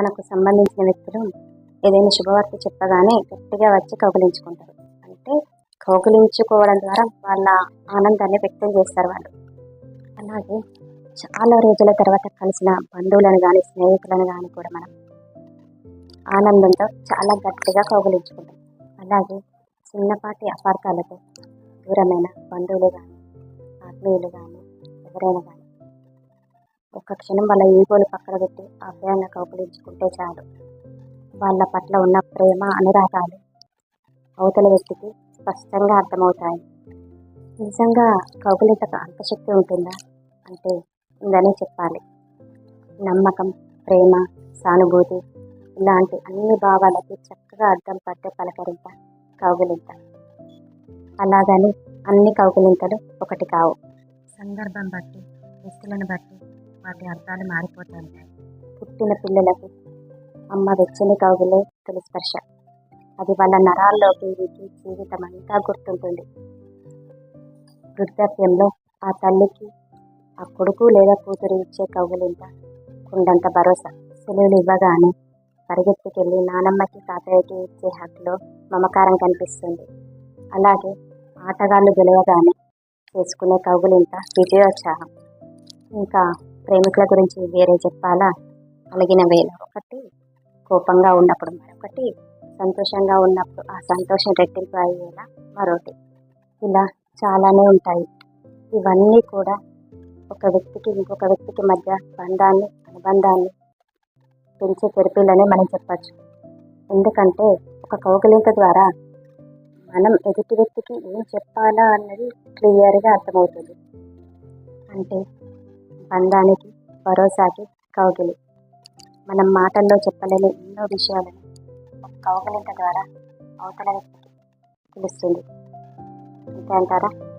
మనకు సంబంధించిన వ్యక్తులు ఏదైనా శుభవార్త చెప్పగానే గట్టిగా వచ్చి కౌగిలించుకుంటారు. అంటే కౌగిలించుకోవడం ద్వారా వాళ్ళ ఆనందాన్ని వ్యక్తం చేస్తారు వాళ్ళు. అలాగే చాలా రోజుల తర్వాత కలిసిన బంధువులను కానీ స్నేహితులను కానీ కూడా మనం ఆనందంతో చాలా గట్టిగా కౌగిలించుకుంటాం. అలాగే చిన్నపాటి అపార్థాలతో దూరమైన బంధువులు కానీ ఆత్మీయులు కానీ ఎవరైనా కానీ ఒక్క క్షణం వాళ్ళ ఈగోలు పక్కన పెట్టి అభ్యాన్ని కౌగిలించుకుంటే చాలు. వాళ్ళ పట్ల ఉన్న ప్రేమ అనురాగాలు అవతల వ్యక్తికి స్పష్టంగా అర్థమవుతాయి. నిజంగా కౌగిలింతకు అంత శక్తి ఉంటుందా? అంటే ఉందని చెప్పాలి. నమ్మకం ప్రేమ సానుభూతి ఇలాంటి అన్ని భావాలకి చక్కగా అర్థం పట్టే పలకరింత కౌగులింత. అలాగని అన్ని కౌగులింతలు ఒకటి కావు. సందర్భం బట్టి వ్యక్తులను బట్టి వాటి అర్థాలు మారిపోతుంటాయి పుట్టిన పిల్లలకు అమ్మ వెచ్చని కవులే తొలి స్పర్శ. అది వాళ్ళ నరాల్లోకి వీటి జీవితం అంతా గుర్తుంటుంది. వృద్ధాప్యంలో ఆ తల్లికి ఆ కొడుకు లేదా కూతురు ఇచ్చే కౌగులింత కుండంత భరోసా. సెలవులు ఇవ్వగానే పరిగెత్తుకెళ్ళి నానమ్మకి తాతయ్యకి ఇచ్చే హక్కులో మమకారం కనిపిస్తుంది. అలాగే ఆటగాళ్ళు గెలవగానే చేసుకునే కౌగులింత విజయోత్సాహం. ఇంకా ప్రేమికుల గురించి వేరే చెప్పాలా? కలిగిన వేళ ఒకటి కోపంగా ఉన్నప్పుడు మరొకటి సంతోషంగా ఉన్నప్పుడు ఆ సంతోషం రెట్టింపు అయ్యేలా మరొకటి. ఇలా చాలానే ఉంటాయి. ఇవన్నీ కూడా ఒక వ్యక్తికి ఇంకొక వ్యక్తికి మధ్య బంధాన్ని అనుబంధాన్ని పెంచే తెరపీలనే మనం చెప్పచ్చు. ఎందుకంటే ఒక కౌగిలింత ద్వారా మనం ఎదుటి వ్యక్తికి ఏం చెప్పాలా అన్నది క్లియర్గా అర్థమవుతుంది. అంటే బంధానికి భరోసాకి కౌగిలి. మనం మాటల్లో చెప్పలేని ఎన్నో విషయాలను కౌగిలింత ద్వారా అవతల వ్యక్తికి తెలుస్తుంది. అంతే అంటారా?